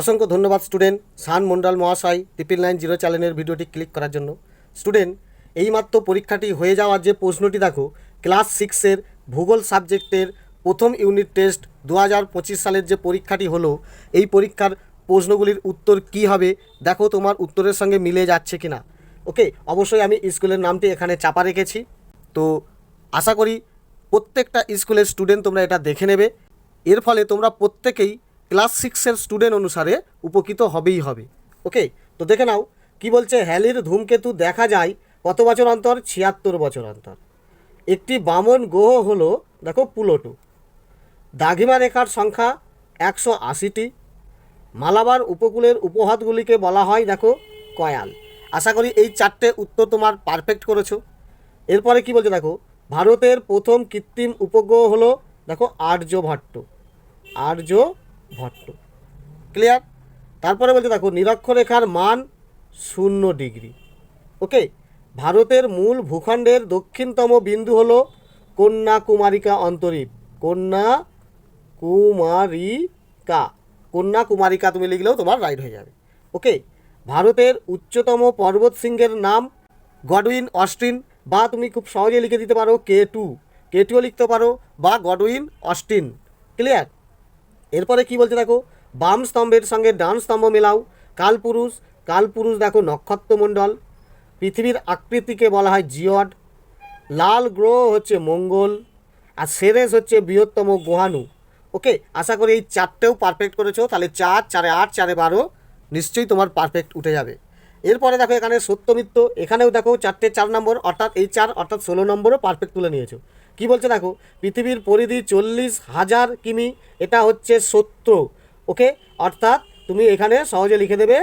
অসংখ্য ধন্যবাদ, স্টুডেন্ট। সান মন্ডল মহাশয় ট্রিপল নাইন জিরো চ্যানেলের ভিডিওটি ক্লিক করার জন্য। স্টুডেন্ট, এইমাত্র পরীক্ষাটি হয়ে যাওয়ার যে প্রশ্নটি দেখো, ক্লাস সিক্সের ভূগোল সাবজেক্টের প্রথম ইউনিট টেস্ট দু হাজার পঁচিশ সালের যে পরীক্ষাটি হলো, এই পরীক্ষার প্রশ্নগুলির উত্তর কি হবে, দেখো তোমার উত্তরের সঙ্গে মিলে যাচ্ছে কি না ওকে, অবশ্যই আমি স্কুলের নামটি এখানে চাপা রেখেছি। তো আশা করি প্রত্যেকটা স্কুলের স্টুডেন্ট তোমরা এটা দেখে নেবে। এর ফলে তোমরা প্রত্যেকেই ক্লাস সিক্সের স্টুডেন্ট অনুসারে উপকৃত হবেই হবে। ওকে? তো দেখে নাও, কি বলছে? হ্যালির ধূমকেতু দেখা যায় কত বছর অন্তর? ছিয়াত্তর বছর অন্তর। একটি বামন গ্রহ হলো, দেখো পুলোটু। দাঘিমা রেখার সংখ্যা একশো আশিটি। মালাবার উপকূলের উপহাতগুলিকে বলা হয়, দেখো, কয়াল। আশা করি এই চারটে উত্তর তোমার পারফেক্ট করেছ। এরপরে কি বলছে, দেখো, ভারতের প্রথম কৃত্রিম উপগ্রহ হলো, দেখো, আর্যভট্ট। আর্যভট্ট ক্লিয়ার তারপরে বলছে, দেখো, নিরক্ষরেখার মান শূন্য ডিগ্রি। ওকে? ভারতের মূল ভূখণ্ডের দক্ষিণতম বিন্দু হলো কন্যাকুমারিকা অন্তরীপ। কন্যা কুমারিকা কন্যাকুমারিকা তুমি লিখলেও তোমার রাইট হয়ে যাবে। ওকে? ভারতের উচ্চতম পর্বত শৃঙ্গের নাম গডউইন অস্টিন বা তুমি খুব সহজে লিখে দিতে পারো কে টু। কে টুও লিখতে পারো বা গডউইন অস্টিন। ক্লিয়ার এরপরে কি বলছে দেখো? বাম স্তম্ভের সঙ্গে ডান স্তম্ভ মেলাও। কালপুরুষ কালপুরুষ দেখো নক্ষত্রমণ্ডল। পৃথিবীর আকৃতিকে বলা হয় জিওড লাল গ্রহ হচ্ছে মঙ্গল, আর সেরেস হচ্ছে বৃহত্তম গ্রহাণু। ওকে? আশা করি এই চারটেও পারফেক্ট করেছ। তাহলে চার, চারে আট, চারে বারো নিশ্চয়ই তোমার পারফেক্ট উঠে যাবে। এরপরে দেখো এখানে সত্যমিত্র। এখানেও দেখো চারটে চার নম্বর, অর্থাৎ এই চার, অর্থাৎ ষোলো নম্বরও পারফেক্ট তুলে নিয়েছো। কি বলছে দেখো, পৃথিবীর পরিধি চল্লিশ হাজার কিমি, এটা হচ্ছে সত্য, ওকে? অর্থাৎ তুমি এখানে সহজে লিখে দেবে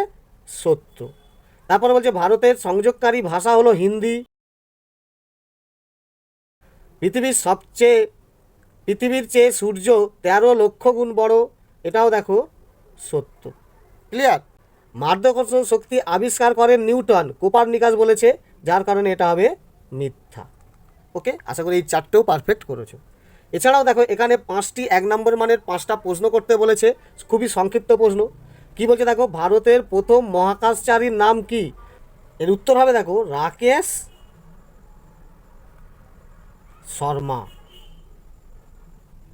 সত্য। তারপরে বলছে ভারতের সংযোগকারী ভাষা হলো হিন্দি। পৃথিবীর সবচেয়ে, পৃথিবীর চেয়ে সূর্য তেরো লক্ষ গুণ বড়, এটাও দেখো সত্য। ক্লিয়ার? মাধ্যাকর্ষণ শক্তি আবিষ্কার করেন নিউটন কোপার কোপারনিকাস বলেছে, যার কারণে এটা হবে মিথ্যা। ওকে? আশা করি এই চারটেও পারফেক্ট করেছ। এছাড়াও দেখো, এখানে পাঁচটি, এক নম্বর মানের পাঁচটা প্রশ্ন করতে বলেছে। খুবই সংক্ষিপ্ত প্রশ্ন। কি বলছে দেখো, ভারতের প্রথম মহাকাশচারীর নাম কি? এর উত্তর হবে দেখো, রাকেশ শর্মা।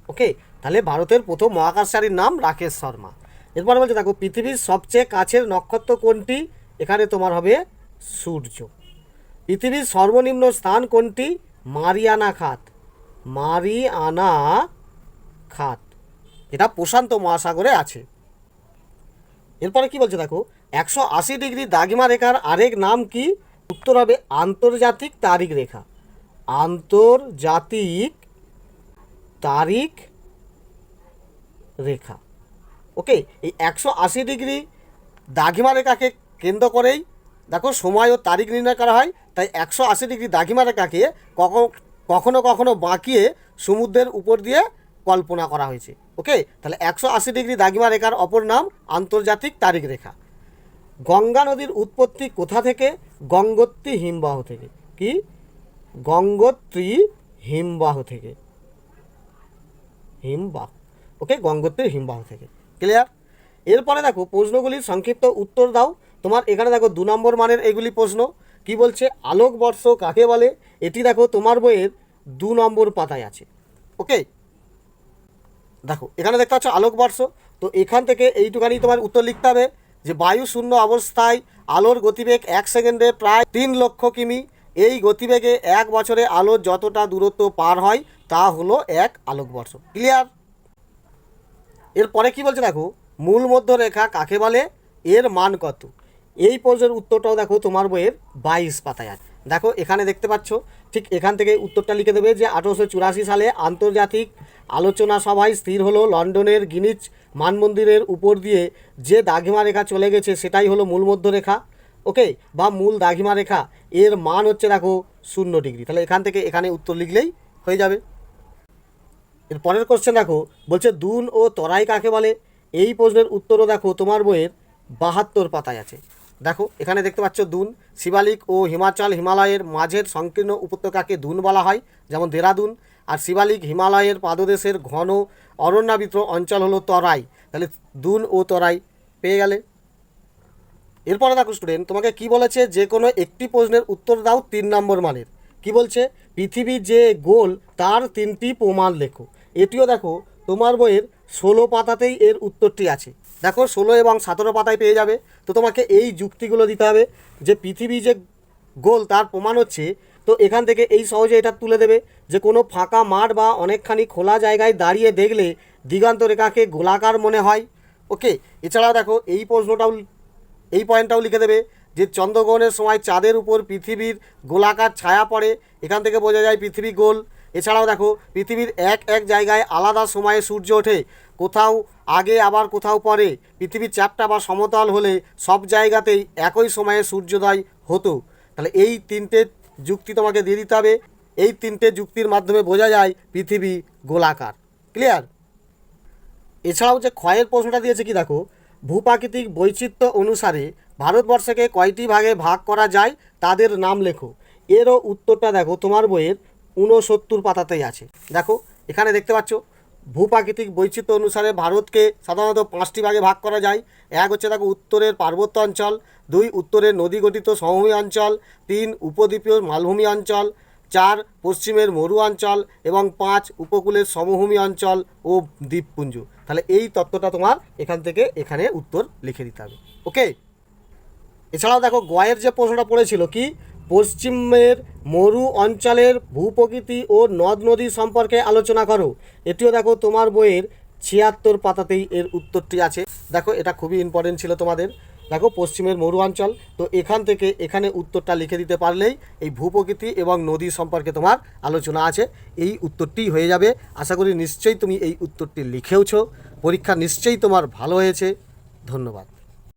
ওকে? তাহলে ভারতের প্রথম মহাকাশচারীর নাম রাকেশ শর্মা। এরপরে বলছে দেখো, পৃথিবীর সবচেয়ে কাছের নক্ষত্র কোনটি? এখানে তোমার হবে সূর্য। পৃথিবীর সর্বনিম্ন স্থান কোনটি? মারিয়ানা খাত মারিয়ানা খাত। এটা প্রশান্ত মহাসাগরে আছে। এরপরে কি বলছে দেখো, একশো আশি ডিগ্রি দাগিমা রেখার আরেক নাম কি? উত্তর হবে আন্তর্জাতিক তারিখ রেখা। আন্তর্জাতিক তারিখ রেখা। ওকে, এই একশো আশি ডিগ্রি দাগিমা রেখাকে কেন্দ্র করেই দেখো, সময় ও তারিখ নির্ণয় করা হয়, তাই একশো আশি ডিগ্রি দাগিমা রেখাকে কখনো কখনো কখনো বাঁকিয়ে সমুদ্রের উপর দিয়ে কল্পনা করা হয়েছে, ওকে? তাহলে একশো আশি ডিগ্রি দাগিমা রেখার অপর নাম আন্তর্জাতিক তারিখ রেখা। গঙ্গা নদীর উৎপত্তি কোথা থেকে? গঙ্গোত্রী হিমবাহ থেকে। কি? গঙ্গোত্রী হিমবাহ থেকে। হিমবাহ, ওকে? গঙ্গোত্রী হিমবাহ থেকে। ক্লিয়ার? এরপরে দেখো, প্রশ্নগুলির সংক্ষিপ্ত উত্তর দাও। তোমার এখানে দেখো দু নম্বর মানের এগুলি প্রশ্ন। কি বলছে? আলোকবর্ষ কাকে বলে? এটি দেখো তোমার বইয়ের দু নম্বর পাতায় আছে। ওকে দেখো, এখানে দেখতে পাচ্ছ আলোকবর্ষ তো এখান থেকে এইটুখানি তোমার উত্তর লিখতে হবে যে বায়ু শূন্য অবস্থায় আলোর গতিবেগ এক সেকেন্ডে প্রায় তিন লক্ষ কিমি। এই গতিবেগে এক বছরে আলোর যতটা দূরত্ব পার হয়, তা হলো এক আলোকবর্ষ ক্লিয়ার এরপরে কি বলছে দেখো? মূল মধ্যরেখা কাকে বলে? এর মান কত? এই প্রশ্নের উত্তরটাও দেখো তোমার বইয়ের বাইশ পাতায় আছে। দেখো, এখানে দেখতে পাচ্ছ, ঠিক এখান থেকে উত্তরটা লিখে দেবে যে আঠেরোশো চুরাশি সালে আন্তর্জাতিক আলোচনা সভায় স্থির হলো লন্ডনের গিনিচ মানমন্দিরের উপর দিয়ে যে দাঘিমা রেখা চলে গেছে সেটাই হলো মূল মধ্যরেখা, ওকে? বা মূল দাঘিমা রেখা। এর মান হচ্ছে দেখো শূন্য ডিগ্রি। তাহলে এখান থেকে এখানে উত্তর লিখলেই হয়ে যাবে। এর পরের কোশ্চেন দেখো, বলছে দুন ও তরাই কাকে বলে? এই প্রশ্নের উত্তরও দেখো তোমার বইয়ের বাহাত্তর পাতায় আছে। দেখো, এখানে দেখতে পাচ্ছ দুন। শিবালিক ও হিমাচল হিমালয়ের মাঝের সংকীর্ণ উপত্যকাকে দুন বলা হয়, যেমন দেরাদুন। আর শিবালিক হিমালয়ের পাদদেশের ঘন অরণ্যাবৃত অঞ্চল হলো তরাই। তাহলে দুন ও তরাই পেয়ে গেলে। এরপরে দেখো স্টুডেন্ট তোমাকে কি বলেছে? যে কোনো একটি প্রশ্নের উত্তর দাও তিন নম্বর মানের। কি বলছে? পৃথিবীর যে গোল, তার তিনটি প্রমাণ লেখো। এটিও দেখো, তোমার বইয়ের ষোলো পাতাতেই এর উত্তরটি আছে। দেখো, ষোলো এবং সতেরো পাতায় পেয়ে যাবে। তো তোমাকে এই যুক্তিগুলো দিতে হবে যে পৃথিবী যে গোল, তার প্রমাণ হচ্ছে, তো এখান থেকে এই সহজে এটা তুলে দেবে যে কোনো ফাঁকা মাঠ বা অনেকখানি খোলা জায়গায় দাঁড়িয়ে দেখলে দিগান্ত রেখাকে গোলাকার মনে হয়। ওকে? এছাড়াও দেখো, এই প্রশ্নটাও, এই পয়েন্টটাও লিখে দেবে যে চন্দ্রগ্রহণের সময় চাঁদের উপর পৃথিবীর গোলাকার ছায়া পড়ে। এখান থেকে বোঝা যায় পৃথিবী গোল। এছাড়াও দেখো, পৃথিবীর এক এক জায়গায় আলাদা সময়ে সূর্য ওঠে। কোথাও আগে, আবার কোথাও পরে। পৃথিবীর চ্যাপটা বা সমতল হলে সব জায়গাতেই একই সময়ে সূর্যোদয় হতো। তাহলে এই তিনটে যুক্তি তোমাকে দিয়ে দিতে হবে। এই তিনটে যুক্তির মাধ্যমে বোঝা যায় পৃথিবী গোলাকার। ক্লিয়ার এছাড়াও যে ক্ষয়ের প্রশ্নটা দিয়েছে কি দেখো, ভূপ্রাকৃতিক বৈচিত্র্য অনুসারে ভারতবর্ষকে কয়টি ভাগে ভাগ করা যায়? তাদের নাম লেখো। এরও উত্তরটা দেখো তোমার বইয়ের ঊনসত্তর পাতাতেই আছে। দেখো, এখানে দেখতে পাচ্ছ, ভূপ্রাকৃতিক বৈচিত্র্য অনুসারে ভারতকে সাধারণত পাঁচটি ভাগে ভাগ করা যায়। এক হচ্ছে দেখো, উত্তরের পার্বত্য অঞ্চল, দুই উত্তরের নদী গঠিত সমভূমি অঞ্চল, তিন উপদ্বীপীয় মালভূমি অঞ্চল, চার পশ্চিমের মরু অঞ্চল, এবং পাঁচ উপকূলের সমভূমি অঞ্চল ও দ্বীপপুঞ্জ। তাহলে এই তত্ত্বটা তোমার এখান থেকে এখানে উত্তর লিখে দিতে হবে। ওকে? এছাড়াও দেখো, গয়ের যে প্রশ্নটা পড়েছিল, কি? পশ্চিমের মরু অঞ্চলের ভূপ্রকৃতি ও নদ নদী সম্পর্কে আলোচনা করো। এটিও দেখো তোমার বইয়ের ছিয়াত্তর পাতাতেই এর উত্তরটি আছে। দেখো, এটা খুবই ইম্পর্টেন্ট ছিল তোমাদের। দেখো, পশ্চিমের মরু অঞ্চল, তো এখান থেকে এখানে উত্তরটা লিখে দিতে পারলেই এই ভূপ্রকৃতি এবং নদী সম্পর্কে তোমার আলোচনা আছে। এই উত্তরটি হয়ে যাবে। আশা করি নিশ্চয়ই তুমি এই উত্তরটি লিখেওছ। পরীক্ষা নিশ্চয়ই তোমার ভালো হয়েছে। ধন্যবাদ।